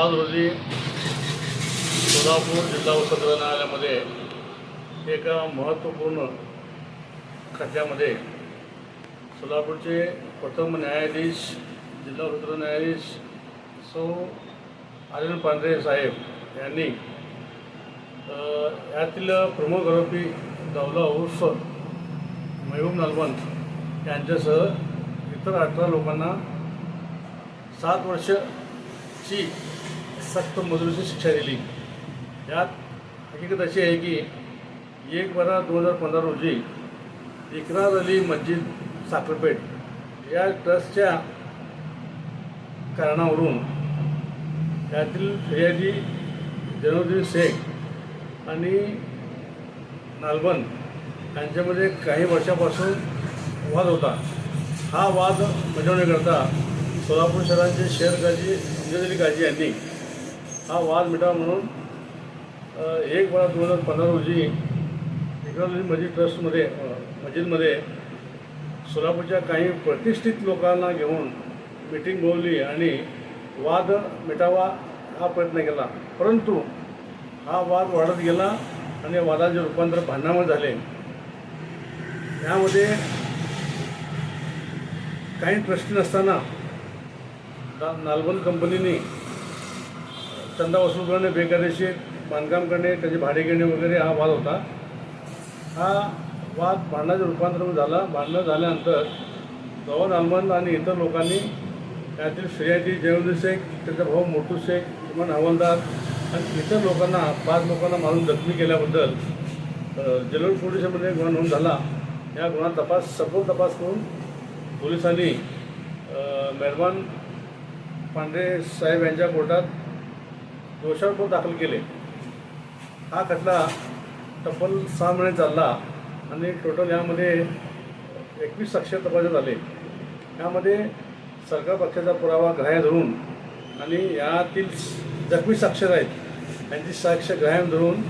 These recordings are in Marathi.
आज रोजी सोलापूर जिल्हा व न्यायालयामध्ये एका महत्त्वपूर्ण खटल्यामध्ये सोलापूरचे प्रथम न्यायाधीश जिल्हा सत्र न्यायाधीश सौ अनिल पांढरे साहेब यांनी यातील प्रमुख आरोपी दौला उर्फ महबूब नलवंत यांच्यासह इतर अठरा लोकांना सात वर्ष ची सक्त मजुरीची शिक्षा दिली. यात हकीकत अशी आहे की एक बारा दोन हजार पंधरा रोजी इकरार अली मस्जिद साखरपेठ या ट्रस्टच्या कारणावरून त्यातील फिर्यादी जनुद्दीन शेख आणि नालबन यांच्यामध्ये काही वर्षापासून वाद होता. हा वाद मिटवण्याकरता सोलापूर शहराचे शेअर गाजी अमजद गाजी यांनी हा वाद मिटावा म्हणून एक बारा दोन हजार पंधरा रोजी इकराली मस्जिद ट्रस्टमध्ये मस्जिदमध्ये सोलापूरच्या काही प्रतिष्ठित लोकांना घेऊन मीटिंग बोलली आणि वाद मिटावा हा प्रयत्न केला. परंतु हा वाद वाढत गेला आणि वादाचे रूपांतर भांडणामध्ये झाले. यामध्ये काही ट्रस्टी नसताना नालबन कंपनीने चंदा वसूल करणे बेकायदेशीर बांधकाम करणे त्याचे भाडे घेणे वगैरे हा वाद होता. हा वाद भांडणाच्या रूपांतर झाला. भांडणं झाल्यानंतर गवन अहमद आणि इतर लोकांनी त्यातील श्रेयाजी जयवंत शेख त्याचा भाऊ मोटू शेख किमान हवालदार आणि इतर लोकांना पाच लोकांना मारून जखमी केल्याबद्दल अ, जलोर पोलिसांमध्ये गुन्हा नोंद झाला. या गुन्हा तपास सखोल तपास करून पोलिसांनी मेहरबान पांढरे साहेब यांच्या कोर्टात दोषारोप दाखल केले. हा खटला टप्पल सहा महिने चालला आणि टोटल यामध्ये एकवीस साक्ष तपासण्यात आले. यामध्ये सरकार पक्षाचा पुरावा ग्राह्य धरून आणि यातील जखमी साक्षर आहेत त्यांची साक्ष ग्राह्य धरून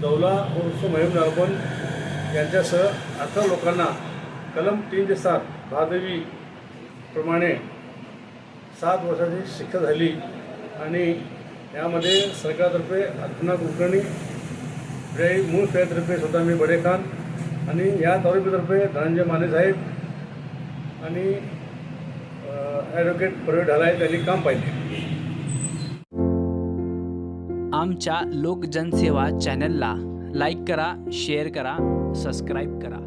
दौला उर्फ महिम नारबन यांच्यासह अठरा लोकांना कलम तीन ते सात भादवी प्रमाणे सात वर्षाची शिक्षा झाली. आणि यामध्ये सरकारतर्फे अर्चना कुलकर्णी जय मूळ खेळातर्फे स्वतः मी बडेखान आणि या तालुक्यातर्फे धनंजय माने साहेब आणि ॲडव्होकेट प्रवीण ढालाय त्यांनी काम पाहिजे आमच्या लोकजनसेवा चॅनलला लाईक करा शेअर करा सबस्क्राईब करा.